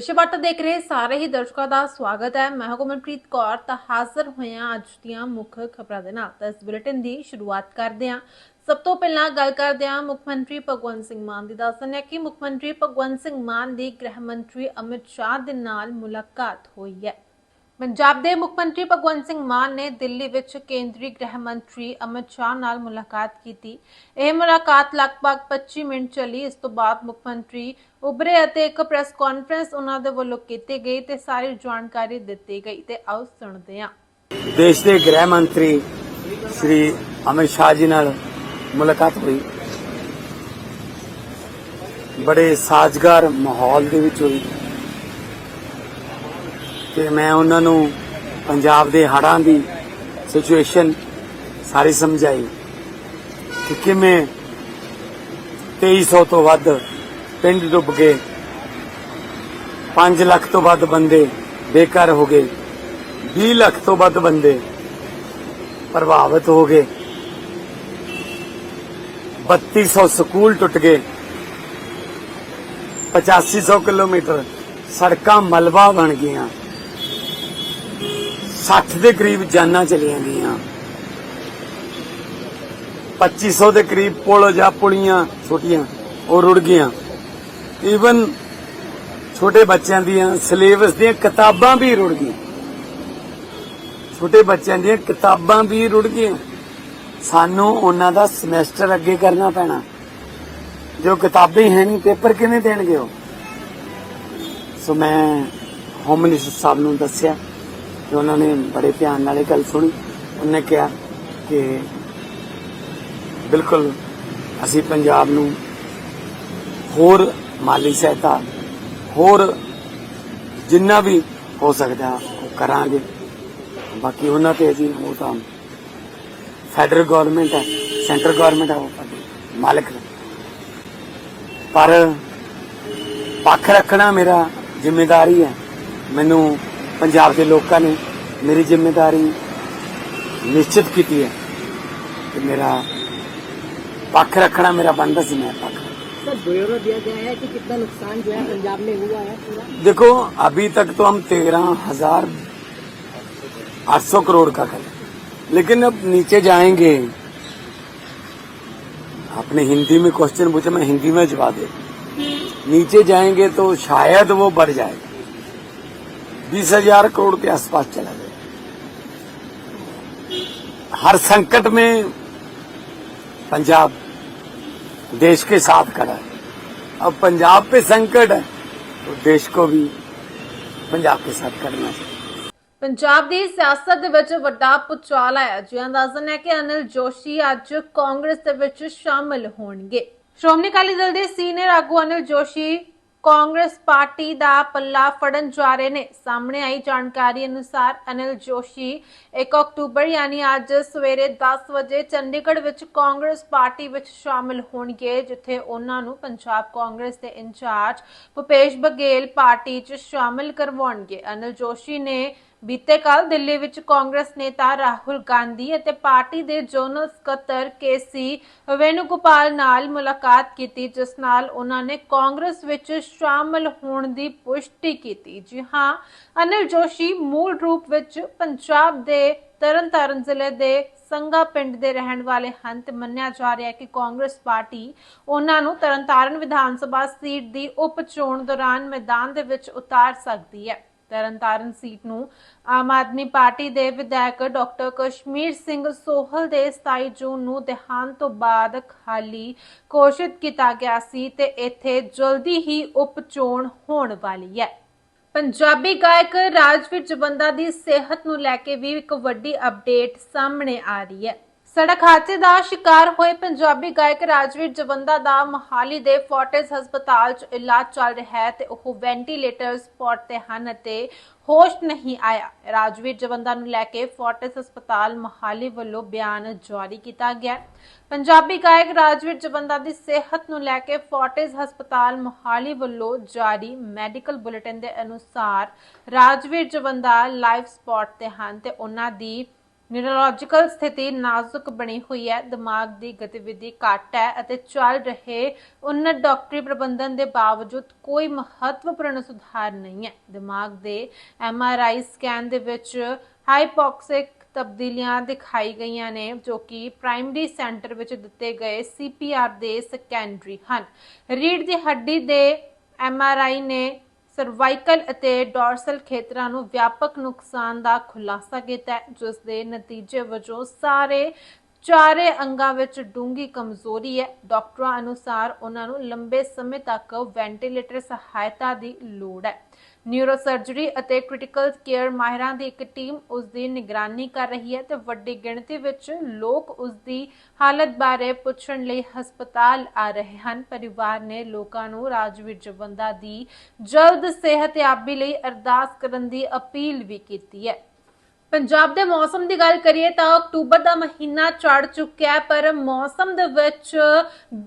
ਵਿਸ਼ਵਟ ਦੇਖ ਰਹੇ ਸਾਰੇ ਹੀ ਦਰਸ਼ਕਾਂ ਦਾ ਸਵਾਗਤ ਹੈ। ਮੈਂ ਹਾਂ ਕੌਰ, ਤਾਂ ਹਾਜ਼ਰ ਹੋਇਆ ਅੱਜ ਦੀਆਂ ਮੁੱਖ ਖਬਰਾਂ ਦੇ ਨਾਲ। ਤਾਂ ਇਸ ਬੁਲੇਟਿਨ ਦੀ ਸ਼ੁਰੂਆਤ ਕਰਦੇ ਹਾਂ। ਸਭ ਤੋਂ ਪਹਿਲਾਂ ਗੱਲ ਕਰਦੇ ਹਾਂ ਮੁੱਖ ਮੰਤਰੀ ਭਗਵੰਤ ਸਿੰਘ ਮਾਨ ਦੀ। ਦੱਸਣ ਹੈ ਕਿ ਮੁੱਖ ਮੰਤਰੀ ਭਗਵੰਤ ਸਿੰਘ ਮਾਨ ਦੀ ਗ੍ਰਹਿ ਮੰਤਰੀ ਅਮਿਤ ਸ਼ਾਹ ਦੇ ਨਾਲ ਮੁਲਾਕਾਤ ਹੋਈ ਹੈ। ਪੰਜਾਬ ਦੇ ਮੁੱਖ ਮੰਤਰੀ ਭਗਵੰਤ ਸਿੰਘ ਮਾਨ ਨੇ ਦਿੱਲੀ ਵਿੱਚ ਕੇਂਦਰੀ ਗ੍ਰਹਿ ਮੰਤਰੀ ਅਮਿਤ ਸ਼ਾਹ ਨਾਲ ਮੁਲਾਕਾਤ ਕੀਤੀ। ਇਹ ਮੁਲਾਕਾਤ ਲਗਭਗ 25 ਮਿੰਟ ਚੱਲੀ। ਇਸ ਤੋਂ ਬਾਅਦ ਮੁੱਖ ਮੰਤਰੀ ਉਭਰੇ ਅਤੇ ਇੱਕ ਪ੍ਰੈਸ ਕਾਨਫਰੰਸ ਉਹਨਾਂ ਦੇ ਵੱਲੋਂ ਕੀਤੀ ਗਈ ਤੇ ਸਾਰੀ ਜਾਣਕਾਰੀ ਦਿੱਤੀ ਗਈ। ਤੇ ਆਓ ਸੁਣਦੇ ਹਾਂ। ਦੇਸ਼ ਦੇ ਗ੍ਰਹਿ ਮੰਤਰੀ ਸ਼੍ਰੀ ਅਮਿਤ ਸ਼ਾਹ ਜੀ ਨਾਲ ਮੁਲਾਕਾਤ ਹੋਈ। ਬੜੇ ਸਾਜ਼ਗਾਰ ਮਾਹੌਲ ਦੇ ਵਿੱਚ ਹੋਈ। ਤੇ ਮੈਂ ਉਹਨਾਂ ਨੂੰ ਪੰਜਾਬ ਦੇ ਹੜਾਂ ਦੀ ਸਿਚੁਏਸ਼ਨ ਸਾਰੀ ਸਮਝਾਈ ਕਿ ਕਿਵੇਂ 2300 ਤੋਂ ਵੱਧ ਪਿੰਡ ਡੁੱਬ ਗਏ 5 ਲੱਖ ਤੋਂ ਵੱਧ ਬੰਦੇ ਬੇਘਰ ਹੋ ਗਏ 20 ਲੱਖ ਤੋਂ ਵੱਧ ਬੰਦੇ ਪ੍ਰਭਾਵਿਤ ਹੋ ਗਏ 3200 ਸਕੂਲ ਟੁੱਟ ਗਏ 8500 ਕਿਲੋਮੀਟਰ ਸੜਕਾਂ ਮਲਬਾ ਬਣ ਗਈਆਂ। 60 ਦੇ ਕਰੀਬ ਜਾਨਾਂ ਚਲੀਆਂ ਗਈਆਂ। 2500 ਦੇ ਕਰੀਬ ਪੁਲ ਜਾਂ ਪੁਲੀਆਂ ਛੋਟੀਆਂ, ਉਹ ਰੁੜ ਗਈਆਂ। ਈਵਨ ਛੋਟੇ ਬੱਚਿਆਂ ਦੀਆਂ ਸਿਲੇਬਸ ਦੀਆਂ ਕਿਤਾਬਾਂ ਵੀ ਰੁੜ ਗਈਆਂ। ਛੋਟੇ ਬੱਚਿਆਂ ਦੀਆਂ ਕਿਤਾਬਾਂ ਵੀ ਰੁੜ ਗਈਆਂ। ਸਾਨੂੰ ਉਹਨਾਂ ਦਾ ਸਮੈਸਟਰ ਅੱਗੇ ਕਰਨਾ ਪੈਣਾ। ਜੋ ਕਿਤਾਬਾਂ ਹੀ ਹੈ ਨਹੀਂ, ਪੇਪਰ ਕਿਵੇਂ ਦੇਣਗੇ ਉਹ? ਸੋ ਮੈਂ ਹੋਮ ਮਿਨਿਸਟਰ ਸਾਹਿਬ ਨੂੰ ਦੱਸਿਆ। ਤੇ ਉਹਨਾਂ ਨੇ ਬੜੇ ਧਿਆਨ ਨਾਲ ਇਹ ਗੱਲ ਸੁਣੀ। ਉਹਨੇ ਕਿਹਾ ਕਿ ਬਿਲਕੁਲ ਅਸੀਂ ਪੰਜਾਬ ਨੂੰ ਹੋਰ ਮਾਲੀ ਸਹਾਇਤਾ, ਹੋਰ ਜਿੰਨਾ ਵੀ ਹੋ ਸਕਦਾ ਉਹ ਕਰਾਂਗੇ। ਬਾਕੀ ਉਹਨਾਂ ਤੇ ਅਸੀਂ ਉਹ ਤਾਂ ਫੈਡਰਲ ਗਵਰਨਮੈਂਟ ਹੈ ਸੈਂਟਰ ਗਵਰਨਮੈਂਟ ਹੈ, ਉਹ ਮਾਲਕ ਨੇ। ਪਰ ਪੱਖ ਰੱਖਣਾ ਮੇਰਾ ਜ਼ਿੰਮੇਵਾਰੀ ਹੈ। ਮੈਨੂੰ ਪੰਜਾਬ ਦੇ ਲੋਕਾਂ ਨੇ ਮੇਰੀ ਜ਼ਿੰਮੇਵਾਰੀ ਨਿਸ਼ਚਿਤ ਕੀਤੀ ਹੈ ਕਿ ਮੇਰਾ ਪੱਖ ਰੱਖਣਾ ਮੇਰਾ ਬਣਦਾ ਸੀ ਮੈਂ ਪੱਖ सर ब्यौरा दिया गया है कि कितना नुकसान जो है पंजाब में हुआ है पूरा देखो अभी तक तो हम तेरह हजार आठ सौ करोड़ का करें लेकिन अब नीचे जाएंगे आपने हिंदी में क्वेश्चन पूछा मैं हिंदी में जवाब दे नीचे जाएंगे तो शायद वो बढ़ जाएगा बीस हजार करोड़ के आसपास चला गया हर संकट में पंजाब देश के साथ खड़ा है अब पंजाब पे संकट है तो देश को भी पंजाब के साथ करना चाहिए ਪੰਜਾਬ ਦੀ ਸਿਆਸਤ ਦੇ ਵਿੱਚ ਵੱਡਾ ਪੁਚਾਲ ਆਇਆ ਜਿਹਾ ਅੰਦਾਜ਼ਨ ਹੈ ਕਿ ਅਨਿਲ ਜੋਸ਼ੀ ਅੱਜ ਕਾਂਗਰਸ ਦੇ ਵਿੱਚ ਸ਼ਾਮਲ ਹੋਣਗੇ ਸ਼੍ਰੋਮਣੀ ਅਕਾਲੀ ਦਲ ਦੇ ਸੀਨੀਅਰ ਆਗੂ ਅਨਿਲ ਜੋਸ਼ੀ ਕਾਂਗਰਸ ਪਾਰਟੀ ਦਾ ਪੱਲਾ ਫੜਨ ਜਾ ਰਹੇ ਨੇ। ਸਾਹਮਣੇ ਆਈ ਜਾਣਕਾਰੀ ਅਨੁਸਾਰ ਅਨਿਲ ਜੋਸ਼ੀ 1 ਅਕਤੂਬਰ ਯਾਨੀ ਅੱਜ ਸਵੇਰੇ 10 ਵਜੇ ਚੰਡੀਗੜ੍ਹ ਵਿੱਚ ਕਾਂਗਰਸ ਪਾਰਟੀ ਵਿੱਚ ਸ਼ਾਮਲ ਹੋਣਗੇ, ਜਿੱਥੇ ਉਹਨਾਂ ਨੂੰ ਪੰਜਾਬ ਕਾਂਗਰਸ ਦੇ ਇੰਚਾਰਜ ਭੁਪੇਸ਼ ਬਘੇਲ ਪਾਰਟੀ 'ਚ ਸ਼ਾਮਲ ਕਰਵਾਉਣਗੇ। ਅਨਿਲ ਜੋਸ਼ੀ ਨੇ ਬੀਤੇ ਕੱਲ ਦਿੱਲੀ ਵਿੱਚ ਕਾਂਗਰਸ ਨੇਤਾ ਰਾਹੁਲ ਗਾਂਧੀ ਅਤੇ ਪਾਰਟੀ ਦੇ ਜਨਰਲ ਸਕੱਤਰ ਕੇਸੀ ਵੇਨੁਗੋਪਾਲ ਨਾਲ ਮੁਲਾਕਾਤ ਕੀਤੀ, ਜਿਸ ਨਾਲ ਉਹਨਾਂ ਨੇ ਕਾਂਗਰਸ ਵਿੱਚ ਸ਼ਾਮਲ ਹੋਣ ਦੀ ਪੁਸ਼ਟੀ ਕੀਤੀ। ਜੀ ਹਾਂ, ਅਨਿਲ ਜੋਸ਼ੀ ਮੂਲ ਰੂਪ ਵਿੱਚ ਪੰਜਾਬ ਦੇ ਤਰਨਤਾਰਨ ਜ਼ਿਲ੍ਹੇ ਦੇ ਸੰਗਾ ਪਿੰਡ ਦੇ ਰਹਿਣ ਵਾਲੇ ਹਨ ਤੇ ਮੰਨਿਆ ਜਾ ਰਿਹਾ ਹੈ ਕਿ ਕਾਂਗਰਸ ਪਾਰਟੀ ਉਹਨਾਂ ਨੂੰ ਤਰਨਤਾਰਨ ਵਿਧਾਨ ਸਭਾ ਸੀਟ ਦੀ ਉਪ ਚੋਣ ਦੌਰਾਨ ਮੈਦਾਨ ਦੇ ਵਿੱਚ ਉਤਾਰ ਸਕਦੀ ਹੈ। ਤਰਨਤਾਰਨ ਸੀਟ ਨੂੰ। ਆਮ ਆਦਮੀ ਪਾਰਟੀ ਦੇ ਵਿਧਾਇਕ ਡਾਕਟਰ ਕਸ਼ਮੀਰ ਸਿੰਘ ਸੋਹਲ ਦੇ 27 ਜੂਨ ਨੂੰ ਦੇਹਾਂਤ ਤੋਂ ਬਾਅਦ ਖਾਲੀ ਘੋਸ਼ਿਤ ਕੀਤਾ ਗਿਆ ਸੀ ਤੇ ਇੱਥੇ ਜਲਦੀ ਹੀ ਉਪ ਚੋਣ ਹੋਣ ਵਾਲੀ ਹੈ। ਪੰਜਾਬੀ ਗਾਇਕ ਰਾਜਵੀਰ ਜਵੰਦਾ ਦੀ ਸਿਹਤ ਨੂੰ ਲੈ ਕੇ ਵੀ ਇੱਕ ਵੱਡੀ ਅਪਡੇਟ ਸਾਹਮਣੇ ਆ ਰਹੀ ਹੈ। ਸੜਕ ਹਾਦਸੇ ਦਾ ਸ਼ਿਕਾਰ ਹੋਏ ਪੰਜਾਬੀ ਗਾਇਕ ਰਾਜਵੀਰ ਜਵੰਦਾ ਦਾ ਮਹਾਲੀ ਦੇ ਫੋਰਟਿਸ ਹਸਪਤਾਲ 'ਚ ਇਲਾਜ ਚੱਲ ਰਿਹਾ ਹੈ ਤੇ ਉਹ ਵੈਂਟੀਲੇਟਰ ਸਪੋਰਟ ਤੇ ਹਨ ਅਤੇ ਹੋਸ਼ ਨਹੀਂ ਆਇਆ। ਰਾਜਵੀਰ ਜਵੰਦਾ ਨੂੰ ਲੈ ਕੇ ਫੋਰਟਿਸ ਹਸਪਤਾਲ ਮਹਾਲੀ ਵੱਲੋਂ ਬਿਆਨ ਜਾਰੀ ਕੀਤਾ ਗਿਆ। ਪੰਜਾਬੀ ਗਾਇਕ ਰਾਜਵੀਰ ਜਵੰਦਾ ਦੀ ਸਿਹਤ ਨੂੰ ਲੈ ਕੇ ਫੋਰਟਿਸ ਹਸਪਤਾਲ ਮੋਹਾਲੀ ਵੱਲੋਂ ਜਾਰੀ ਮੈਡੀਕਲ ਬੁਲੇਟਿਨ ਦੇ ਅਨੁਸਾਰ ਰਾਜਵੀਰ ਜਵੰਦਾ ਲਾਈਫ ਸਪੋਰਟ ਤੇ ਹਨ ਤੇ ਉਹਨਾਂ ਦੀ ਨਿਊਰੋਲੋਜੀਕਲ ਸਥਿਤੀ ਨਾਜ਼ੁਕ ਬਣੀ ਹੋਈ ਹੈ, ਦਿਮਾਗ ਦੀ ਗਤੀਵਿਧੀ ਘੱਟ ਹੈ ਅਤੇ ਚੱਲ ਰਹੇ ਉન્નਤ ਡਾਕਟਰੀ ਪ੍ਰਬੰਧਨ ਦੇ ਬਾਵਜੂਦ ਕੋਈ ਮਹੱਤਵਪੂਰਨ ਸੁਧਾਰ ਨਹੀਂ ਹੈ। ਦਿਮਾਗ ਦੇ ਐਮਆਰਆਈ ਸਕੈਨ ਦੇ ਵਿੱਚ ਹਾਈਪੋਕਸਿਕ ਤਬਦੀਲੀਆਂ ਦਿਖਾਈ ਗਈਆਂ ਨੇ, ਜੋ ਕਿ ਪ੍ਰਾਇਮਰੀ ਸੈਂਟਰ ਵਿੱਚ ਦਿੱਤੇ ਗਏ ਸੀਪੀਆਰ ਦੇ ਸੈਕੰਡਰੀ ਹਨ। ਰੀੜ ਦੀ ਹੱਡੀ ਦੇ ਐਮਆਰਆਈ ਨੇ ਸਰਵਾਈਕਲ ਅਤੇ ਡੋਰਸਲ ਖੇਤਰਾਂ ਨੂੰ ਵਿਆਪਕ ਨੁਕਸਾਨ ਦਾ ਖੁਲਾਸਾ ਕੀਤਾ ਜਿਸ ਦੇ ਨਤੀਜੇ ਵਜੋਂ ਸਾਰੇ ਚਾਰੇ ਅੰਗਾਂ ਵਿੱਚ ਡੂੰਗੀ ਕਮਜ਼ੋਰੀ ਹੈ। ਡਾਕਟਰਾਂ ਅਨੁਸਾਰ ਉਹਨਾਂ ਨੂੰ ਲੰਬੇ ਸਮੇਂ ਤੱਕ ਵੈਂਟੀਲੇਟਰ ਸਹਾਇਤਾ ਦੀ ਲੋੜ ਹੈ। ਨਿਊਰੋਸਰਜਰੀ ਅਤੇ ਕ੍ਰਿਟੀਕਲ ਕੇਅਰ ਮਾਹਿਰਾਂ ਦੀ ਇੱਕ ਟੀਮ ਉਸ ਦੀ ਨਿਗਰਾਨੀ ਕਰ ਰਹੀ ਹੈ ਤੇ ਵੱਡੀ ਗਿਣਤੀ ਵਿੱਚ ਲੋਕ ਉਸ ਦੀ ਹਾਲਤ ਬਾਰੇ ਪੁੱਛਣ ਲਈ ਹਸਪਤਾਲ ਆ ਰਹੇ ਹਨ। ਪਰਿਵਾਰ ਨੇ ਲੋਕਾਂ ਨੂੰ ਰਾਜਵੀਰ ਜਵੰਦਾ ਦੀ ਜਲਦ ਸਿਹਤਯਾਬੀ ਲਈ ਅਰਦਾਸ ਕਰਨ ਦੀ ਅਪੀਲ ਵੀ ਕੀਤੀ ਹੈ। ਪੰਜਾਬ ਦੇ ਮੌਸਮ ਦੀ ਗੱਲ ਕਰੀਏ ਤਾਂ ਅਕਤੂਬਰ ਦਾ ਮਹੀਨਾ ਚੜ ਚੁੱਕਿਆ ਹੈ, ਪਰ ਮੌਸਮ ਦੇ ਵਿੱਚ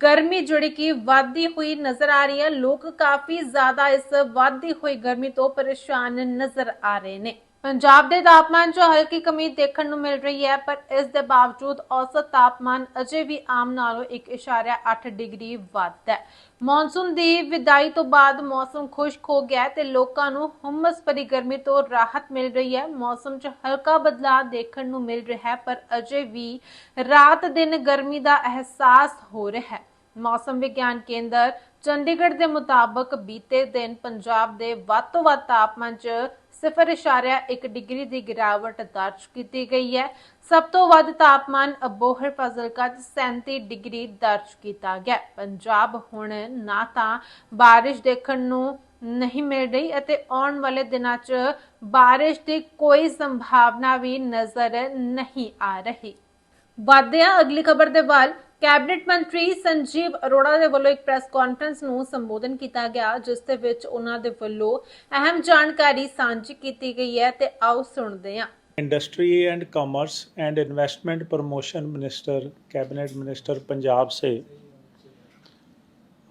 ਗਰਮੀ ਜਿਹੜੀ ਕਿ ਵਧਦੀ ਹੋਈ ਨਜ਼ਰ ਆ ਰਹੀ ਹੈ। ਲੋਕ ਕਾਫੀ ਜ਼ਿਆਦਾ ਇਸ ਵਧਦੀ ਹੋਈ ਗਰਮੀ ਤੋਂ ਪਰੇਸ਼ਾਨ ਨਜ਼ਰ ਆ ਰਹੇ ਨੇ। ਪੰਜਾਬ ਦੇ ਤਾਪਮਾਨ 'ਚ ਹਲਕੀ ਕਮੀ ਦੇਖਣ ਨੂੰ ਮਿਲ ਰਹੀ ਹੈ, ਪਰ ਇਸ ਦੇ ਬਾਵਜੂਦ ਔਸਤ ਤਾਪਮਾਨ ਅਜੇ ਵੀ ਆਮ ਨਾਲੋਂ 1.8 ਡਿਗਰੀ ਵੱਧ ਹੈ। ਮੌਨਸੂਨ ਦੀ ਵਿਦਾਈ ਤੋਂ ਬਾਅਦ ਮੌਸਮ ਖੁਸ਼ਕ ਹੋ ਗਿਆ ਤੇ ਲੋਕਾਂ ਨੂੰ ਹੁਮਸ ਭਰੀ ਗਰਮੀ ਤੋਂ ਰਾਹਤ ਮਿਲ ਰਹੀ ਹੈ। ਮੌਸਮ 'ਚ ਹਲਕਾ ਬਦਲਾਅ ਦੇਖਣ ਨੂੰ ਮਿਲ ਰਿਹਾ ਹੈ, ਪਰ ਅਜੇ ਵੀ ਰਾਤ ਦਿਨ ਗਰਮੀ ਦਾ ਅਹਿਸਾਸ ਹੋ ਰਿਹਾ ਹੈ। ਮੌਸਮ ਵਿਗਿਆਨ ਕੇਂਦਰ ਚੰਡੀਗੜ੍ਹ ਦੇ ਮੁਤਾਬਕ ਬੀਤੇ ਦਿਨ ਪੰਜਾਬ ਦੇ ਵੱਧ ਤੋਂ ਵੱਧ ਤਾਪਮਾਨ 'ਚ 0.1 ਡਿਗਰੀ ਦੀ ਗਿਰਾਵਟ ਦਰਜ ਕੀਤੀ ਗਈ ਹੈ। ਸਭ ਤੋਂ ਵੱਧ ਤਾਪਮਾਨ ਅਬੋਹਰ ਫਾਜ਼ਿਲਕਾ 37 ਡਿਗਰੀ ਦਰਜ ਕੀਤਾ ਗਿਆ। ਪੰਜਾਬ ਹੁਣ ਨਾ ਤਾਂ ਬਾਰਿਸ਼ ਦੇਖਣ ਨੂੰ ਨਹੀਂ ਮਿਲ ਰਹੀ ਅਤੇ ਆਉਣ ਵਾਲੇ ਦਿਨਾਂ 'ਚ ਬਾਰਿਸ਼ ਦੀ ਕੋਈ ਸੰਭਾਵਨਾ ਵੀ ਨਜ਼ਰ ਨਹੀਂ ਆ ਰਹੀ। ਵਧਦੇ ਹਾਂ ਅਗਲੀ ਖਬਰ ਦੇ ਵੱਲ ਕੈਬਨਿਟ ਮੰਤਰੀ ਸੰਜੀਵ ਅਰੋੜਾ ਦੇ ਵੱਲੋਂ ਇੱਕ ਪ੍ਰੈਸ ਕਾਨਫਰੰਸ ਨੂੰ ਸੰਬੋਧਨ ਕੀਤਾ ਗਿਆ ਜਿਸ ਦੇ ਵਿੱਚ ਉਹਨਾਂ ਦੇ ਵੱਲੋਂ ਅਹਿਮ ਜਾਣਕਾਰੀ ਸਾਂਝੀ ਕੀਤੀ ਗਈ ਹੈ ਤੇ ਆਓ ਸੁਣਦੇ ਹਾਂ industry and commerce and investment promotion minister cabinet minister Punjab से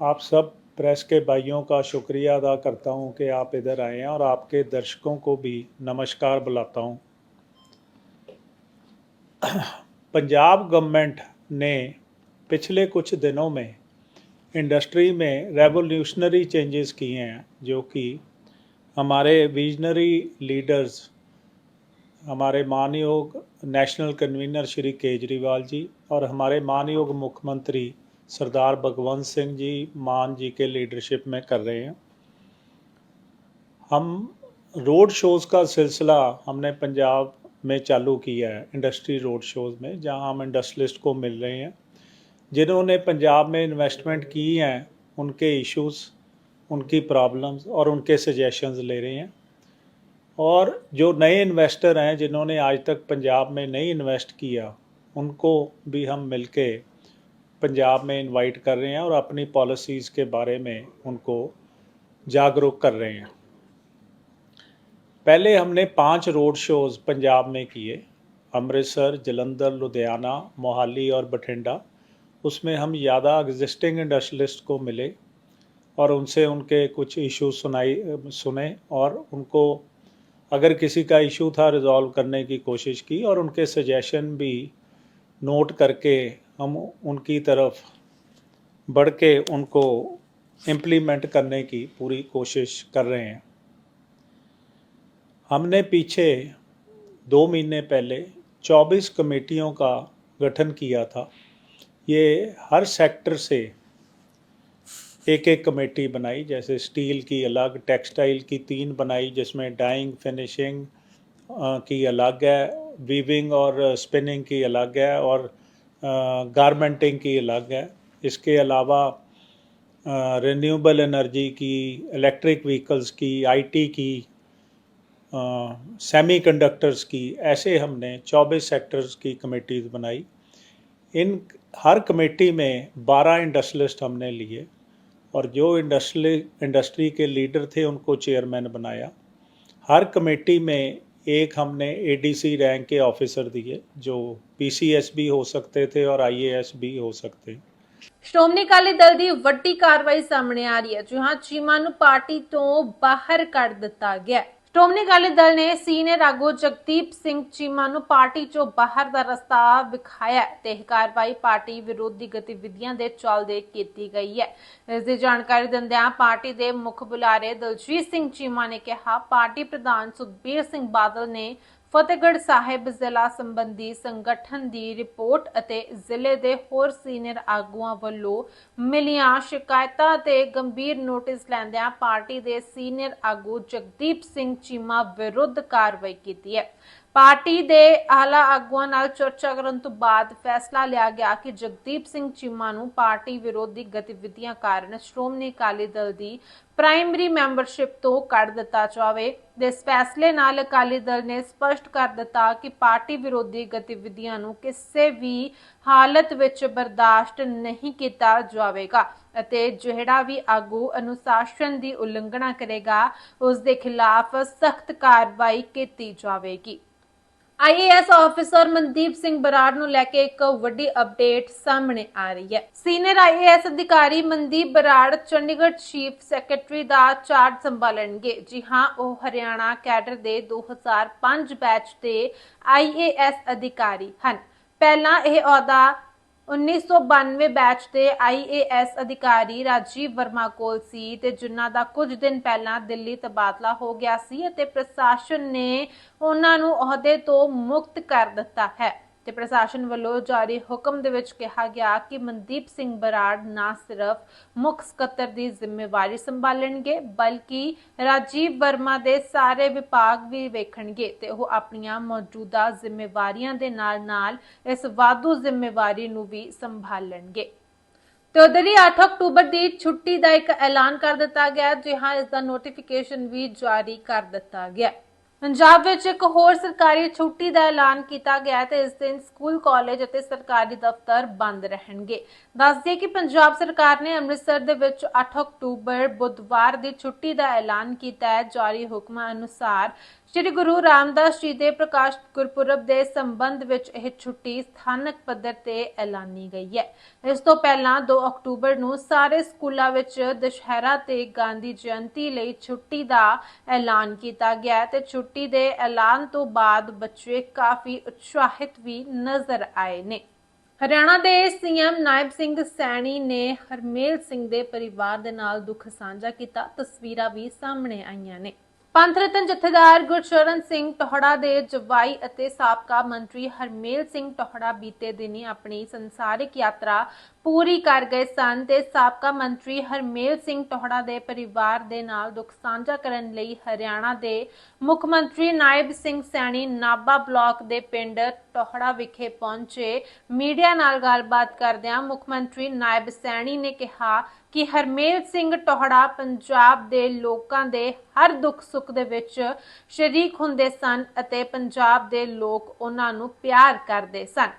आप सब प्रेस के भाइयों का शुक्रिया अदा करता हूं कि आप इधर आए हैं और आपके दर्शकों को भी नमस्कार बुलाता हूं पंजाब गवर्नमेंट ने पिछले कुछ दिनों में इंडस्ट्री में रेवोल्यूशनरी चेंजेस किए हैं, जो कि हमारे विजनरी लीडर्स हमारे मानयोग नेशनल कन्वीनर श्री केजरीवाल जी और हमारे मानयोग मुख्यमंत्री सरदार भगवंत सिंह जी, मान जी के लीडरशिप में कर रहे हैं। हम रोड शोज़ का सिलसिला हमने पंजाब में चालू किया है इंडस्ट्री रोड शोज़ में, जहाँ हम इंडस्ट्रियलिस्ट को मिल रहे हैं। जिन्होंने पंजाब में इन्वेस्टमेंट की हैं, उनके इश्यूज़ उनकी प्रॉब्लम्स और उनके सजेशंस ले रहे हैं। और जो नए इन्वेस्टर हैं, जिन्होंने आज तक पंजाब में नहीं इन्वेस्ट किया, उनको भी हम मिलके पंजाब में इनवाइट कर रहे हैं और अपनी पॉलिसीज़ के बारे में उनको जागरूक कर रहे हैं। पहले हमने पाँच रोड शोज़ पंजाब में किए, अमृतसर, जलंधर, लुधियाना, मोहाली और बठिंडा। उसमें हम ज़्यादा एग्जिस्टिंग इंडस्ट्रियलिस्ट को मिले और उनसे उनके कुछ इशू सुनाई, सुने और उनको अगर किसी का इशू था रिजॉल्व करने की कोशिश की और उनके सजेशन भी नोट करके हम उनकी तरफ़ बढ़ के उनको इम्प्लीमेंट करने की पूरी कोशिश कर रहे हैं। हमने पीछे दो महीने पहले 24 कमेटियों का गठन किया था। ये हर सेक्टर से एक एक कमेटी बनाई, जैसे स्टील की अलग टेक्सटाइल की तीन बनाई, जिसमें डाइंग फिनिशिंग की अलग है वीविंग और स्पिनिंग की अलग है और गारमेंटिंग की अलग है। इसके अलावा रिन्यूएबल एनर्जी की इलेक्ट्रिक व्हीकल्स की आईटी की सेमी कंडक्टर्स की, ऐसे हमने 24 सेक्टर्स की कमेटीज बनाई। इन हर कमेटी में 12 इंडस्ट्रियलिस्ट हमने लिए और जो इंडस्ट्री इंडस्ट्री के लीडर थे उनको चेयरमैन बनाया हर कमेटी में एक हमने एडीसी रैंक के ऑफिसर दिए जो पीसीएस भी हो सकते थे और आईएएस भी हो सकते ਸ਼੍ਰੋਮਣੀ ਅਕਾਲੀ ਦਲ ਦੀ ਵੱਡੀ ਕਾਰਵਾਈ ਸਾਹਮਣੇ ਆ ਰਹੀ ਹੈ ਜੀ ਹਾਂ ਚੀਮਾ ਨੂੰ ਪਾਰਟੀ ਤੋਂ ਬਾਹਰ ਕੱਢ ਦਿੱਤਾ ਗਿਆ ਹੈ। ਸ਼੍ਰੋਮਣੀ ਅਕਾਲੀ ਦਲ ਨੇ ਸੀਨੀਅਰ ਆਗੂ ਜਗਦੀਪ ਸਿੰਘ ਚੀਮਾ ਨੂੰ ਪਾਰਟੀ ਚੋਂ ਬਾਹਰ ਦਾ ਰਸਤਾ ਵਿਖਾਇਆ ਤੇ ਇਹ ਕਾਰਵਾਈ ਪਾਰਟੀ ਵਿਰੋਧੀ ਗਤੀਵਿਧੀਆਂ ਦੇ ਚੱਲਦੇ ਕੀਤੀ ਗਈ ਹੈ। ਇਸ ਦੀ ਜਾਣਕਾਰੀ ਦਿੰਦਿਆਂ ਪਾਰਟੀ ਦੇ ਮੁੱਖ ਬੁਲਾਰੇ ਦਲਜੀਤ ਸਿੰਘ ਚੀਮਾ ਨੇ ਕਿਹਾ, ਪਾਰਟੀ ਪ੍ਰਧਾਨ ਸੁਖਬੀਰ ਸਿੰਘ ਬਾਦਲ ਨੇ ਫਤਿਹਗੜ੍ਹ ਸਾਹਿਬ ਜ਼ਿਲ੍ਹਾ ਸੰਬੰਧੀ ਸੰਗਠਨ ਦੀ ਰਿਪੋਰਟ ਅਤੇ ਜ਼ਿਲ੍ਹੇ ਦੇ ਹੋਰ ਸੀਨੀਅਰ ਆਗੂਆਂ ਵੱਲੋਂ ਮਿਲੀਆਂ ਸ਼ਿਕਾਇਤਾਂ ਤੇ ਗੰਭੀਰ ਨੋਟਿਸ ਲੈਂਦਿਆਂ ਪਾਰਟੀ ਦੇ ਸੀਨੀਅਰ ਆਗੂ ਜਗਦੀਪ ਸਿੰਘ ਚੀਮਾ ਵਿਰੁੱਧ ਕਾਰਵਾਈ ਕੀਤੀ ਹੈ। ਪਾਰਟੀ ਦੇ ਆਲਾ ਆਗੂਆਂ ਨਾਲ ਚਰਚਾ ਕਰਨ ਤੋਂ ਬਾਅਦ ਫੈਸਲਾ ਲਿਆ ਗਿਆ ਕਿ ਜਗਦੀਪ ਸਿੰਘ ਚੀਮਾ ਨੂੰ ਪਾਰਟੀ ਵਿਰੋਧੀ ਗਤੀਵਿਧੀਆਂ ਕਾਰਨ ਸ਼੍ਰੋਮਣੀ ਅਕਾਲੀ ਦਲ ਦੀ ਪ੍ਰਾਇਮਰੀ ਮੈਂਬਰਸ਼ਿਪ ਤੋਂ ਕੱਢ ਦਿੱਤਾ ਜਾਵੇ। ਦੇ ਫੈਸਲੇ ਨਾਲ ਅਕਾਲੀ ਦਲ ਨੇ ਸਪਸ਼ਟ ਕਰ ਦਿੱਤਾ ਕਿ ਪਾਰਟੀ ਵਿਰੋਧੀ ਗਤੀਵਿਧੀਆਂ ਨੂੰ ਕਿਸੇ ਵੀ ਹਾਲਤ ਵਿੱਚ ਬਰਦਾਸ਼ਤ ਨਹੀਂ ਕੀਤਾ ਜਾਵੇਗਾ ਅਤੇ ਜਿਹੜਾ ਵੀ ਆਗੂ ਅਨੁਸ਼ਾਸਨ ਦੀ ਉਲੰਘਣਾ ਕਰੇਗਾ, ਉਸ ਦੇ ਖਿਲਾਫ ਸਖਤ ਕਾਰਵਾਈ ਕੀਤੀ ਜਾਵੇਗੀ। ਆਈਏਐਸ ਆਫੀਸਰ ਮਨਦੀਪ ਸਿੰਘ ਬਰਾੜ ਨੂੰ ਲੈ ਕੇ ਇੱਕ ਵੱਡੀ ਅਪਡੇਟ ਸਾਹਮਣੇ ਆ ਰਹੀ ਹੈ। ਸੀਨੀਅਰ ਆਈਏਐਸ ਅਧਿਕਾਰੀ ਮਨਦੀਪ ਬਰਾੜ ਚੰਡੀਗੜ੍ਹ ਚੀਫ ਸੈਕਟਰੀ ਦਾ ਚਾਰਜ ਸੰਭਾਲਣਗੇ। ਜੀ ਹਾਂ, ਉਹ ਹਰਿਆਣਾ ਕੈਡਰ ਦੇ 2005 ਬੈਚ ਦੇ ਆਈਏਐਸ ਅਧਿਕਾਰੀ ਹਨ। ਪਹਿਲਾਂ ਇਹ ਅਹੁਦਾ 1992 ਬੈਚ ਦੇ ਆਈਏਐਸ ਅਧਿਕਾਰੀ ਰਾਜੀਵ ਵਰਮਾ ਕੋਲ ਸੀ ਤੇ ਜਿਨ੍ਹਾਂ ਦਾ ਕੁਝ ਦਿਨ ਪਹਿਲਾਂ ਦਿੱਲੀ ਤਬਾਦਲਾ ਹੋ ਗਿਆ ਸੀ ਅਤੇ ਪ੍ਰਸ਼ਾਸਨ ਨੇ ਉਹਨਾਂ ਨੂੰ ਅਹੁਦੇ ਤੋਂ ਮੁਕਤ ਕਰ ਦਿੱਤਾ ਹੈ। ਤੇ ਪ੍ਰਸ਼ਾਸਨ ਵੱਲੋਂ ਜਾਰੀ ਹੁਕਮ ਦੇ ਵਿੱਚ ਕਿਹਾ ਗਿਆ ਕਿ ਮਨਦੀਪ ਸਿੰਘ ਬਰਾੜ ਨਾ ਸਿਰਫ ਮੁੱਖ ਸਕੱਤਰ ਦੀ ਜ਼ਿੰਮੇਵਾਰੀ ਸੰਭਾਲਣਗੇ, ਬਲਕਿ ਰਾਜੀਵ ਵਰਮਾ ਦੇ ਸਾਰੇ ਵਿਭਾਗ ਵੀ ਵੇਖਣਗੇ ਤੇ ਉਹ ਆਪਣੀਆਂ ਮੌਜੂਦਾ ਜ਼ਿੰਮੇਵਾਰੀਆਂ ਦੇ ਨਾਲ-ਨਾਲ ਇਸ ਵਾਧੂ ਜ਼ਿੰਮੇਵਾਰੀ ਨੂੰ ਵੀ ਸੰਭਾਲਣਗੇ ਤੇ ਉਧਰ ਹੀ 8 ਅਕਤੂਬਰ ਦੀ ਛੁੱਟੀ ਦਾ ਇੱਕ ਐਲਾਨ ਕਰ ਦਿੱਤਾ ਗਿਆ ਹੈ। ਜੀ ਇਸ ਦਾ ਨੋਟੀਫਿਕੇਸ਼ਨ ਵੀ ਜਾਰੀ ਕਰ ਦਿੱਤਾ ਗਿਆ ਪੰਜਾਬ ਵਿੱਚ ਇੱਕ ਹੋਰ ਸਰਕਾਰੀ ਛੁੱਟੀ ਦਾ ਐਲਾਨ ਕੀਤਾ ਗਿਆ ਹੈ ਤੇ ਇਸ ਦਿਨ ਸਕੂਲ, ਕਾਲਜ ਅਤੇ ਸਰਕਾਰੀ ਦਫ਼ਤਰ ਬੰਦ ਰਹਿਣਗੇ। ਦੱਸ ਕਿ ਪੰਜਾਬ ਸਰਕਾਰ ਨੇ ਅੰਮ੍ਰਿਤਸਰ ਦੇ ਵਿੱਚ 8 ਅਕਤੂਬਰ ਬੁੱਧਵਾਰ ਦੀ ਛੁੱਟੀ ਦਾ ਐਲਾਨ ਕੀਤਾ ਹੈ। ਜਾਰੀ ਹੁਕਮਾਂ ਅਨੁਸਾਰ ਸ੍ਰੀ ਗੁਰੂ ਰਾਮਦਾਸ ਜੀ ਦੇ ਪ੍ਰਕਾਸ਼ ਗੁਰਪੁਰਬ ਦੇ ਸੰਬੰਧ ਵਿੱਚ ਇਹ ਛੁੱਟੀ ਸਥਾਨਕ ਪੱਧਰ ਤੇ ਐਲਾਨੀ ਗਈ ਹੈ। ਇਸ ਤੋਂ ਪਹਿਲਾਂ 2 ਅਕਤੂਬਰ ਨੂੰ ਸਾਰੇ ਸਕੂਲਾਂ ਵਿੱਚ ਦੁਸ਼ਹਿਰਾ ਤੇ ਗਾਂਧੀ ਜਯੰਤੀ ਲਈ ਛੁੱਟੀ ਦਾ ਐਲਾਨ ਕੀਤਾ ਗਿਆ ਤੇ ਛੁੱਟੀ ਦੇ ਐਲਾਨ ਤੋਂ ਬਾਅਦ ਬੱਚੇ ਕਾਫੀ ਉਤਸ਼ਾਹਿਤ ਵੀ ਨਜ਼ਰ ਆਏ ਨੇ। ਹਰਿਆਣਾ ਦੇ ਸੀਐਮ ਨਾਇਬ ਸਿੰਘ ਸੈਣੀ ਨੇ ਹਰਮੇਲ ਸਿੰਘ ਦੇ ਪਰਿਵਾਰ ਦੇ ਨਾਲ ਦੁੱਖ ਸਾਂਝਾ ਕੀਤਾ। ਤਸਵੀਰਾਂ ਵੀ ਸਾਹਮਣੇ ਆਈਆਂ ਨੇ। ਪੰਥ ਰਤਨ ਜਥੇਦਾਰ ਗੁਰਸ਼ਰਨ ਸਿੰਘ ਟੋਹੜਾ ਦੇ ਜਵਾਈ ਅਤੇ ਸਾਬਕਾ ਮੰਤਰੀ ਹਰਮੇਲ ਸਿੰਘ ਟੋਹੜਾ ਬੀਤੇ ਦਿਨੀ ਆਪਣੀ ਸੰਸਾਰਿਕ ਯਾਤਰਾ ਪੂਰੀ ਕਰ ਗਏ ਸਨ ਤੇ ਸਾਬਕਾ ਮੰਤਰੀ ਹਰਮੇਲ ਸਿੰਘ ਟੋਹੜਾ ਦੇ ਪਰਿਵਾਰ ਦੇ ਨਾਲ ਦੁੱਖ ਸਾਂਝਾ ਕਰਨ ਲਈ ਹਰਿਆਣਾ ਦੇ ਮੁੱਖ ਮੰਤਰੀ ਨਾਇਬ ਸਿੰਘ ਸੈਣੀ ਨਾਬਾ ਬਲਾਕ ਦੇ ਪਿੰਡ ਟੋਹੜਾ ਵਿਖੇ ਪਹੁੰਚੇ। ਮੀਡੀਆ ਨਾਲ ਗੱਲਬਾਤ ਕਰਦਿਆਂ ਮੁੱਖ ਮੰਤਰੀ ਨਾਇਬ ਸੈਣੀ ਨੇ ਕਿਹਾ ਕਿ ਹਰਮੇਲ ਸਿੰਘ ਟੋਹੜਾ ਪੰਜਾਬ ਦੇ ਲੋਕਾਂ ਦੇ ਹਰ ਦੁੱਖ ਸੁੱਖ ਦੇ ਵਿੱਚ ਸ਼ਰੀਕ ਹੁੰਦੇ ਸਨ ਅਤੇ ਪੰਜਾਬ ਦੇ ਲੋਕ ਉਹਨਾਂ ਨੂੰ ਪਿਆਰ ਕਰਦੇ ਸਨ।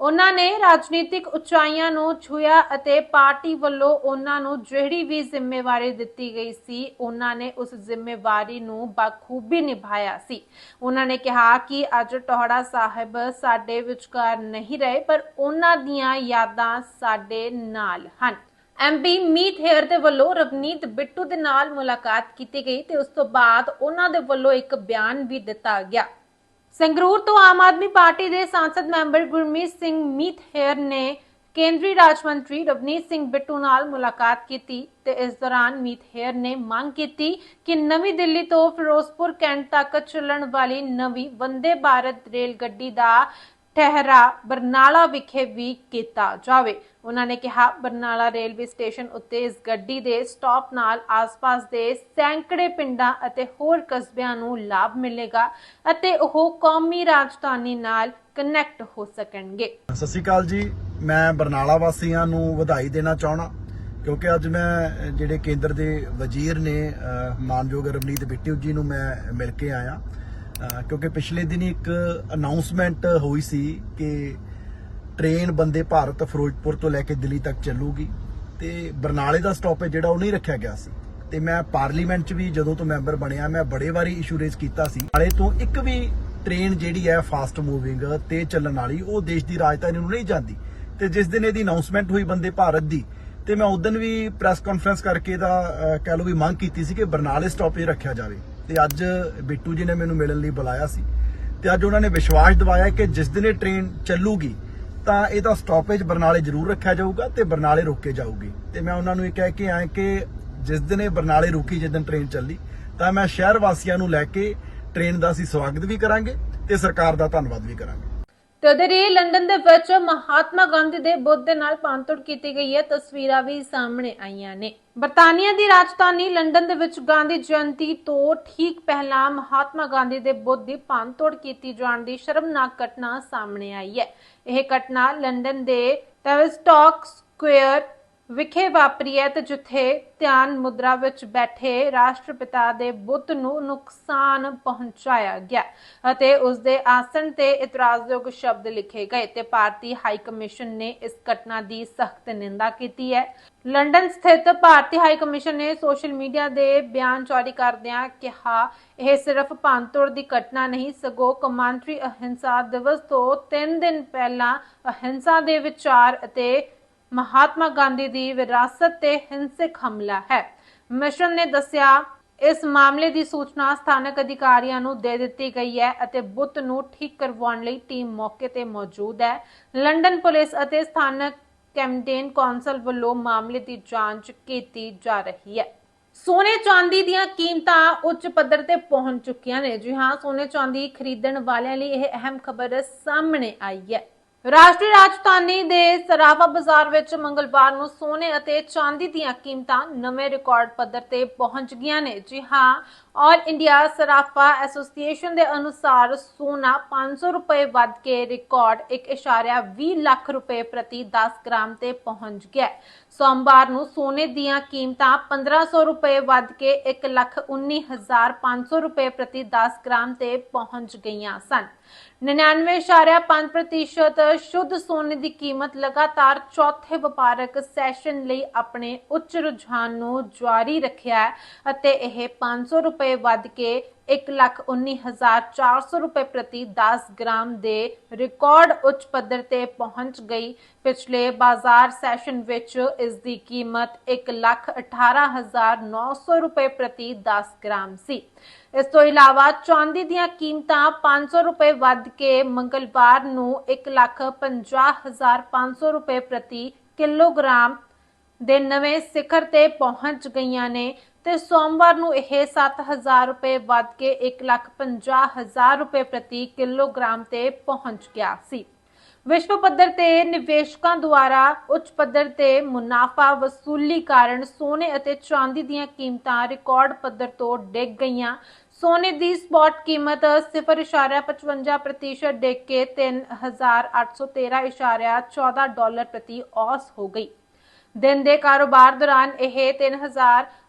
ਉਹਨਾਂ ਨੇ ਰਾਜਨੀਤਿਕ ਉਚਾਈਆਂ ਨੂੰ ਛੂਇਆ ਅਤੇ ਪਾਰਟੀ ਵੱਲੋਂ ਉਹਨਾਂ ਨੂੰ ਜਿਹੜੀ ਵੀ ਜ਼ਿੰਮੇਵਾਰੀ ਦਿੱਤੀ ਗਈ ਸੀ, ਉਹਨਾਂ ਨੇ ਉਸ ਜ਼ਿੰਮੇਵਾਰੀ ਨੂੰ ਬਖੂਬੀ ਨਿਭਾਇਆ ਸੀ। ਉਹਨਾਂ ਨੇ ਕਿਹਾ ਕਿ ਅੱਜ ਟੋਹੜਾ ਸਾਹਿਬ ਸਾਡੇ ਵਿਚਕਾਰ ਨਹੀਂ ਰਹੇ, ਪਰ ਉਹਨਾਂ ਦੀਆਂ ਯਾਦਾਂ ਸਾਡੇ ਨਾਲ ਹਨ। ਐਮਪੀ ਮੀਤ ਹੇਅਰ ਦੇ ਵੱਲੋਂ ਰਵਨੀਤ ਬਿੱਟੂ ਦੇ ਨਾਲ ਮੁਲਾਕਾਤ ਕੀਤੀ ਗਈ ਤੇ ਉਸ ਤੋਂ ਬਾਅਦ ਉਹਨਾਂ ਦੇ ਵੱਲੋਂ ਇੱਕ ਬਿਆਨ ਵੀ ਦਿੱਤਾ ਗਿਆ। ਸੰਗਰੂਰ ਤੋਂ ਆਮ ਆਦਮੀ ਪਾਰਟੀ ਦੇ ਸੰਸਦ ਮੈਂਬਰ ਗੁਰਮੀਤ ਸਿੰਘ ਮੀਤ ਹੇਅਰ ਨੇ ਕੇਂਦਰੀ ਰਾਜ ਮੰਤਰੀ ਰਵਨੀਤ ਸਿੰਘ ਬਿੱਟੂ ਨਾਲ ਮੁਲਾਕਾਤ ਕੀਤੀ ਤੇ ਇਸ ਦੌਰਾਨ ਮੀਤ ਹੇਅਰ ਨੇ ਮੰਗ ਕੀਤੀ ਕਿ ਨਵੀਂ ਦਿੱਲੀ ਤੋਂ ਫਿਰੋਜ਼ਪੁਰ ਕੈਂਟ ਤੱਕ ਚੱਲਣ ਵਾਲੀ ਨਵੀਂ ਵੰਦੇ ਭਾਰਤ ਰੇਲ ਗੱਡੀ ਦਾ ਠਹਿਰਾ ਬਰਨਾਲਾ ਵਿਖੇ ਵੀ ਕੀਤਾ ਜਾਵੇ। ਉਹਨਾਂ ਨੇ ਕਿਹਾ ਬਰਨਾਲਾ ਰੇਲਵੇ ਸਟੇਸ਼ਨ ਉੱਤੇ ਇਸ ਗੱਡੀ ਦੇ ਸਟਾਪ ਨਾਲ ਆਸ-ਪਾਸ ਦੇ ਸੈਂਕੜੇ ਪਿੰਡਾਂ ਅਤੇ ਹੋਰ ਕਸਬਿਆਂ ਨੂੰ ਲਾਭ ਮਿਲੇਗਾ ਅਤੇ ਉਹ ਕੌਮੀ ਰਾਜਧਾਨੀ ਨਾਲ ਕਨੈਕਟ ਹੋ ਸਕਣਗੇ। ਸਤਿ ਸ਼੍ਰੀ ਅਕਾਲ ਜੀ। ਮੈਂ ਬਰਨਾਲਾ ਵਾਸੀਆਂ ਨੂੰ ਵਧਾਈ ਦੇਣਾ ਚਾਹਣਾ ਕਿਉਂਕਿ ਅੱਜ ਮੈਂ ਅ, ਜਿਹੜੇ ਕੇਂਦਰ ਦੇ ਵਜ਼ੀਰ ਨੇ ਮਾਨਯੋਗ ਰਵਨੀਤ ਬਿੱਟੂ ਜੀ ਨੂੰ ਮੈਂ ਮਿਲ ਕੇ ਆਇਆ। ਅ, ਕਿਉਂਕਿ ਪਿਛਲੇ ਦਿਨ ਇੱਕ ਅਨਾਉਂਸਮੈਂਟ ਹੋਈ ਸੀ ਕਿ ਟ੍ਰੇਨ ਬੰਦੇ ਭਾਰਤ ਫਿਰੋਜ਼ਪੁਰ ਤੋਂ ਲੈ ਕੇ ਦਿੱਲੀ ਤੱਕ ਚੱਲੂਗੀ ਤੇ ਬਰਨਾਲੇ ਦਾ ਸਟਾਪੇਜ ਜਿਹੜਾ ਉਹ ਨਹੀਂ ਰੱਖਿਆ ਗਿਆ ਸੀ। ਤੇ ਮੈਂ ਪਾਰਲੀਮੈਂਟ 'ਚ ਵੀ ਜਦੋਂ ਤੋਂ ਮੈਂਬਰ ਬਣਿਆ, ਮੈਂ ਬੜੇ ਵਾਰੀ ਇਸ਼ੂ ਰੇਜ਼ ਕੀਤਾ ਸੀ। ਨਾਲੇ ਤੋਂ ਇੱਕ ਵੀ ਟ੍ਰੇਨ ਜਿਹੜੀ ਹੈ ਫਾਸਟ ਮੂਵਿੰਗ ਤੇ ਚੱਲਣ ਵਾਲੀ, ਉਹ ਦੇਸ਼ ਦੀ ਰਾਜਧਾਨੀ ਨੂੰ ਨਹੀਂ ਜਾਂਦੀ। ਤੇ ਜਿਸ ਦਿਨ ਇਹਦੀ ਅਨਾਉਂਸਮੈਂਟ ਹੋਈ ਬੰਦੇ ਭਾਰਤ ਦੀ, ਤੇ ਮੈਂ ਉਦੋਂ ਵੀ ਪ੍ਰੈਸ ਕਾਨਫਰੰਸ ਕਰਕੇ ਦਾ ਕਹਿ ਲਓ ਵੀ ਮੰਗ ਕੀਤੀ ਸੀ ਕਿ ਬਰਨਾਲੇ ਸਟਾਪੇਜ ਰੱਖਿਆ ਜਾਵੇ। ਤੇ ਅੱਜ ਬਿੱਟੂ ਜੀ ਨੇ ਮੈਨੂੰ ਮਿਲਣ ਲਈ ਬੁਲਾਇਆ ਸੀ। ਤੇ ਅੱਜ ਉਹਨਾਂ ਨੇ ਵਿਸ਼ਵਾਸ ਦਿਵਾਇਆ ਕਿ ਜਿਸ ਦਿਨ ਇਹ ਟ੍ਰੇਨ ਚੱਲੂਗੀ ਤਾਂ ਇਹਦਾ ਸਟਾਪੇਜ ਬਰਨਾਲੇ ਜ਼ਰੂਰ ਰੱਖਿਆ ਜਾਊਗਾ ਤੇ ਬਰਨਾਲੇ ਰੋਕੇ ਜਾਊਗੀ। ਤੇ ਮੈਂ ਉਹਨਾਂ ਨੂੰ ਇਹ ਕਹਿ ਕੇ ਆਇਆ ਕਿ ਜਿਸ ਦਿਨ ਇਹ ਬਰਨਾਲੇ ਰੁਕੀ, ਜਿਸ ਦਿਨ ਟ੍ਰੇਨ ਚੱਲੀ, ਤਾਂ ਮੈਂ ਸ਼ਹਿਰ ਵਾਸੀਆਂ ਨੂੰ ਲੈ ਕੇ ਟ੍ਰੇਨ ਦਾ ਅਸੀਂ ਸਵਾਗਤ ਵੀ ਕਰਾਂਗੇ ਤੇ ਸਰਕਾਰ ਦਾ ਧੰਨਵਾਦ ਵੀ ਕਰਾਂਗੇ। ਤੇ ਉਧਰ ਹੀ ਲੰਡਨ ਦੇ ਵਿੱਚ ਮਹਾਤਮਾ ਗਾਂਧੀ ਦੇ ਬੁੱਧ ਦੇ ਨਾਲ ਪਾਂਤੋੜ ਕੀਤੀ ਗਈ ਹੈ। ਤਸਵੀਰਾਂ ਵੀ ਸਾਹਮਣੇ ਆਈਆਂ ਨੇ। ਬਰਤਾਨੀਆ ਦੀ ਰਾਜਧਾਨੀ ਲੰਡਨ ਦੇ ਵਿੱਚ ਗਾਂਧੀ ਜਯੰਤੀ ਤੋਂ ਠੀਕ ਪਹਿਲਾਂ ਮਹਾਤਮਾ ਗਾਂਧੀ ਦੇ ਬੁੱਧ ਦੀ ਪਾਂਤੋੜ ਕੀਤੀ ਜਾਣ ਦੀ ਸ਼ਰਮਨਾਕ ਘਟਨਾ ਸਾਹਮਣੇ ਆਈ ਹੈ। ਇਹ ਘਟਨਾ ਲੰਡਨ ਦੇ ਟੈਵਿਸਟਾਕ ਸਕੁਅਰ ਵਿਖੇ ਵਾਪਰੀ ਹੈ ਤੇ ਜਿੱਥੇ ਧਿਆਨ ਮੁਦਰਾ ਵਿੱਚ ਬੈਠੇ ਰਾਸ਼ਟਰਪਿਤਾ ਦੇ ਬੁੱਤ ਨੂੰ ਨੁਕਸਾਨ ਪਹੁੰਚਾਇਆ ਗਿਆ ਅਤੇ ਉਸ ਦੇ ਆਸਣ ਤੇ ਇਤਰਾਜ਼ਯੋਗ ਸ਼ਬਦ ਲਿਖੇ ਗਏ ਤੇ ਭਾਰਤੀ ਹਾਈ ਕਮਿਸ਼ਨ ਨੇ ਇਸ ਘਟਨਾ ਦੀ ਸਖਤ ਨਿੰਦਾ ਕੀਤੀ ਹੈ। ਲੰਡਨ ਸਥਿਤ ਭਾਰਤੀ ਹਾਈ ਕਮਿਸ਼ਨ ਨੇ ਸੋਸ਼ਲ ਮੀਡੀਆ ਦੇ ਬਿਆਨ ਜਾਰੀ ਕਰਦਿਆਂ ਕਿਹਾ, ਇਹ ਸਿਰਫ ਭੰਨਤੋੜ ਦੀ ਘਟਨਾ ਨਹੀਂ, ਸਗੋਂ ਕੌਮਾਂਤਰੀ ਅਹਿੰਸਾ ਦਿਵਸ ਤੋਂ 3 ਦਿਨ ਪਹਿਲਾਂ ਅਹਿੰਸਾ ਦੇ ਵਿਚਾਰ ਅਤੇ ਮਹਾਤਮਾ ਗਾਂਧੀ ਦੀ ਵਿਰਾਸਤ ਤੇ ਹਿੰਸਕ ਹਮਲਾ ਹੈ। ਮਿਸ਼ਨ ਨੇ ਦੱਸਿਆ, ਇਸ ਮਾਮਲੇ ਦੀ ਸੂਚਨਾ ਸਥਾਨਕ ਅਧਿਕਾਰੀਆਂ ਨੂੰ ਦੇ ਦਿੱਤੀ ਗਈ ਹੈ ਅਤੇ ਬੁੱਤ ਨੂੰ ਠੀਕ ਕਰਵਾਉਣ ਲਈ ਟੀਮ ਮੌਕੇ ਤੇ ਮੌਜੂਦ ਹੈ। ਲੰਡਨ ਪੁਲਿਸ ਅਤੇ ਸਥਾਨਕ ਕੈਮਡੇਨ ਕੌਂਸਲ ਵੱਲੋਂ ਮਾਮਲੇ ਦੀ ਜਾਂਚ ਕੀਤੀ ਜਾ ਰਹੀ ਹੈ। ਸੋਨੇ ਚਾਂਦੀ ਦੀਆਂ ਕੀਮਤਾਂ ਉੱਚ ਪੱਧਰ ਤੇ ਪਹੁੰਚ ਚੁੱਕੀਆਂ ਨੇ। ਜੀ ਹਾਂ, ਸੋਨੇ ਚਾਂਦੀ ਖਰੀਦਣ ਵਾਲਿਆਂ ਲਈ ਇਹ ਅਹਿਮ ਖਬਰ ਸਾਹਮਣੇ ਆਈ ਹੈ। ਰਾਸ਼ਟਰੀ ਰਾਜਧਾਨੀ ਦੇ ਸਰਾਫਾ ਬਾਜ਼ਾਰ ਵਿੱਚ ਮੰਗਲਵਾਰ ਨੂੰ ਸੋਨੇ ਅਤੇ ਚਾਂਦੀ ਦੀਆਂ ਕੀਮਤਾਂ ਨਵੇਂ ਰਿਕਾਰਡ ਪੱਧਰ ਤੇ ਪਹੁੰਚ ਗਈਆਂ ਨੇ। ਜੀ ਹਾਂ ਆਲ ਇੰਡੀਆ ਸਰਾਫਾ ਐਸੋਸੀਏਸ਼ਨ ਦੇ ਅਨੁਸਾਰ ਸੋਨਾ 500 ਰੁਪਏ ਵੱਧ ਕੇ ਰਿਕਾਰਡ 1.20 ਲੱਖ ਰੁਪਏ ਪ੍ਰਤੀ 10 ਗ੍ਰਾਮ ਤੇ ਪਹੁੰਚ ਗਿਆ ਸੋਮਵਾਰ ਨੂੰ ਸੋਨੇ ਦੀਆਂ ਕੀਮਤਾਂ 1500 ਰੁਪਏ ਵੱਧ ਕੇ 119500 ਰੁਪਏ ਪ੍ਰਤੀ 10 ਗ੍ਰਾਮ ਤੇ ਪਹੁੰਚ ਗਈਆਂ ਸਨ। 99.5% ਸ਼ੁੱਧ ਸੋਨੇ ਦੀ ਕੀਮਤ ਲਗਾਤਾਰ ਚੌਥੇ ਵਪਾਰਕ ਸੈਸ਼ਨ ਲਈ ਆਪਣੇ ਉੱਚ ਰੁਝਾਨ ਨੂੰ ਜਾਰੀ ਰੱਖਿਆ ਅਤੇ ਇਹ 500 ਰੁਪਏ ਵੱਧ ਕੇ 119400 ਰੁਪਏ ਪ੍ਰਤੀ 10 ਗ੍ਰਾਮ ਦੇ ਰਿਕਾਰਡ ਉੱਚ ਪੱਧਰ ਤੇ ਪਹੁੰਚ ਗਈ। ਪਿਛਲੇ ਬਾਜ਼ਾਰ ਸੈਸ਼ਨ ਵਿੱਚ ਇਸ ਦੀ ਕੀਮਤ 118900 ਰੁਪਏ ਪ੍ਰਤੀ 10 ਗ੍ਰਾਮ ਸੀ। ਇਸ ਤੋਂ ਇਲਾਵਾ ਚਾਂਦੀ ਦੀਆਂ ਕੀਮਤਾਂ 500 ਰੁਪਏ ਵੱਧ ਕੇ ਮੰਗਲਵਾਰ ਨੂੰ 150500 ਰੁਪਏ ਪ੍ਰਤੀ ਕਿਲੋਗ੍ਰਾਮ ਦੇ ਨਵੇਂ ਸਿਖਰ ਤੇ ਪਹੁੰਚ ਗਈਆਂ ਨੇ। ਤੇ ਸੋਮਵਾਰ ਨੂੰ ਇਹ 7000 ਰੁਪਏ ਵੱਧ ਕੇ 150000 ਰੁਪਏ ਪ੍ਰਤੀ ਕਿਲੋਗ੍ਰਾਮ ਤੇ ਪਹੁੰਚ ਗਿਆ ਸੀ। ਵਿਸ਼ਵ ਪੱਧਰ ਤੇ ਨਿਵੇਸ਼ਕਾਂ ਦੁਆਰਾ ਉੱਚ ਪੱਧਰ ਤੇ ਮੁਨਾਫਾ ਵਸੂਲੀ ਕਾਰਨ ਸੋਨੇ ਅਤੇ ਚਾਂਦੀ ਦੀਆਂ ਕੀਮਤਾਂ ਰਿਕਾਰਡ ਪੱਧਰ ਤੋਂ ਡਿੱਗ ਗਈਆਂ। ਸੋਨੇ ਦੀ ਸਪੌਟ ਕੀਮਤ 0.55% ਡਿੱਗ ਕੇ 3813.14 ਡਾਲਰ ਪ੍ਰਤੀ ਔਸ ਹੋ ਗਈ। ਦਿਨ ਦੇ ਕਾਰੋਬਾਰ ਦੌਰਾਨ ਇਹ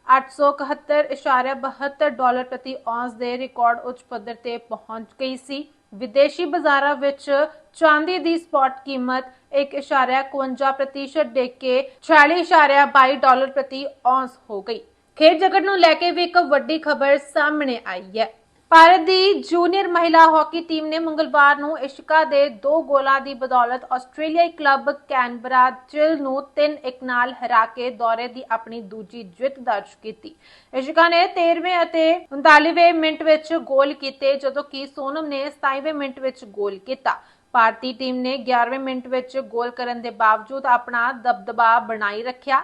3871.72 ਡਾਲਰ ਪ੍ਰਤੀ ਔਂਸ ਦੇ ਰਿਕਾਰਡ ਉੱਚ ਪੱਧਰ ਤੇ ਪਹੁੰਚ ਗਈ ਸੀ। ਵਿਦੇਸ਼ੀ ਬਾਜ਼ਾਰਾਂ ਵਿੱਚ ਚਾਂਦੀ ਦੀ ਸਪੌਟ ਕੀਮਤ 1.51% ਡਿੱਗ ਕੇ 46.22 ਡਾਲਰ ਪ੍ਰਤੀ ਔਂਸ ਹੋ ਗਈ। ਖੇਡ ਜਗਤ ਨੂੰ ਲੈ ਕੇ ਵੀ ਇੱਕ ਵੱਡੀ ਖਬਰ ਸਾਹਮਣੇ ਆਈ ਹੈ। ਭਾਰਤ ਦੀ ਜੂਨੀਅਰ ਮਹਿਲਾ ਹਾਕੀ ਟੀਮ ਨੇ ਮੰਗਲਵਾਰ ਨੂੰ ਏਸ਼ੀਆ ਦੇ ਦੋ ਗੋਲਾਂ ਦੀ ਬਦੌਲਤ ਆਸਟ੍ਰੇਲੀਆਈ ਕਲੱਬ ਕੈਨਬਰਾ ਚਿਲ ਨੂੰ 3-1 ਨਾਲ ਹਰਾ ਕੇ ਦੌਰੇ ਦੀ ਆਪਣੀ ਦੂਜੀ ਜਿੱਤ ਦਰਜ ਕੀਤੀ। ਏਸ਼ੀਆ ਨੇ 13ਵੇਂ ਅਤੇ 39ਵੇਂ ਮਿੰਟ ਵਿੱਚ ਗੋਲ ਕੀਤੇ, ਜਦੋਂ ਕਿ ਸੋਨਮ ਨੇ 27ਵੇਂ ਮਿੰਟ ਵਿੱਚ ਗੋਲ ਕੀਤਾ। ਭਾਰਤੀ ਟੀਮ ਨੇ 11ਵੇਂ ਮਿੰਟ ਵਿੱਚ ਗੋਲ ਕਰਨ ਦੇ ਬਾਵਜੂਦ ਆਪਣਾ ਦਬਦਬਾ ਬਣਾਈ ਰੱਖਿਆ।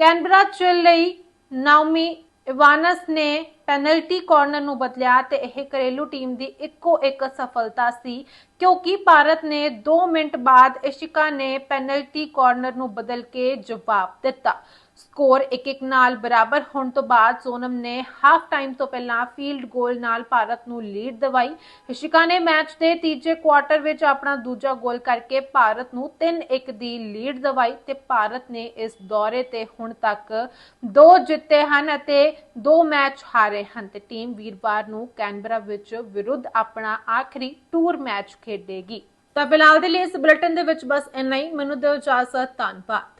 ਕੈਨਬਰਾ ਚਿਲ ਲਈ ਨਾਓਮੀ ਇਵਾਨਸ ਨੇ ਪੈਨਲਟੀ ਕਾਰਨਰ ਨੂੰ ਬਦਲਿਆ ਤੇ ਇਹ ਘਰੇਲੂ ਟੀਮ ਦੀ ਇੱਕੋ ਇੱਕ ਸਫਲਤਾ ਸੀ, ਕਿਉਂਕਿ ਭਾਰਤ ਨੇ 2 ਮਿੰਟ ਬਾਅਦ ਇਸ਼ਿਕਾ ਨੇ ਪੈਨਲਟੀ ਕਾਰਨਰ ਨੂੰ ਬਦਲ ਕੇ ਜਵਾਬ ਦਿੱਤਾ। ਸਕੋਰ 1-1 ਨਾਲ ਬਰਾਬਰ ਹੋਣ ਤੋਂ ਬਾਅਦ ਸੋਨਮ ਨੇ ਹਾਫ ਟਾਈਮ ਤੋਂ ਪਹਿਲਾਂ ਫੀਲਡ ਗੋਲ ਨਾਲ ਭਾਰਤ ਨੂੰ ਲੀਡ ਦਿਵਾਈ। ਇਸ਼ਿਕਾ ਨੇ ਮੈਚ ਦੇ ਤੀਜੇ ਕੁਆਰਟਰ ਵਿੱਚ ਆਪਣਾ ਦੂਜਾ ਗੋਲ ਕਰਕੇ ਭਾਰਤ ਨੂੰ 3-1 ਦੀ ਲੀਡ ਦਿਵਾਈ ਤੇ ਭਾਰਤ ਨੇ ਇਸ ਦੌਰੇ ਤੇ ਹੁਣ ਤੱਕ ਦੋ ਜਿੱਤੇ ਹਨ ਅਤੇ ਦੋ ਮੈਚ ਹਾਰੇ ਹਨ ਤੇ ਟੀਮ ਵੀਰਵਾਰ ਨੂੰ ਕੈਨਬਰਾ ਵਿੱਚ ਵਿਰੁੱਧ ਆਪਣਾ ਆਖਰੀ ਟੂਰ ਮੈਚ ਖੇਡੇਗੀ। ਤਾਂ ਫਿਲਹਾਲ ਦੇ ਲਈ ਇਸ ਬੁਲੇਟਿਨ ਦੇ ਵਿੱਚ ਬਸ ਇੰਨਾ ਹੀ। ਮੈਨੂੰ ਦਿਓ ਇਜਾਜ਼ਤ, ਧੰਨਵਾਦ।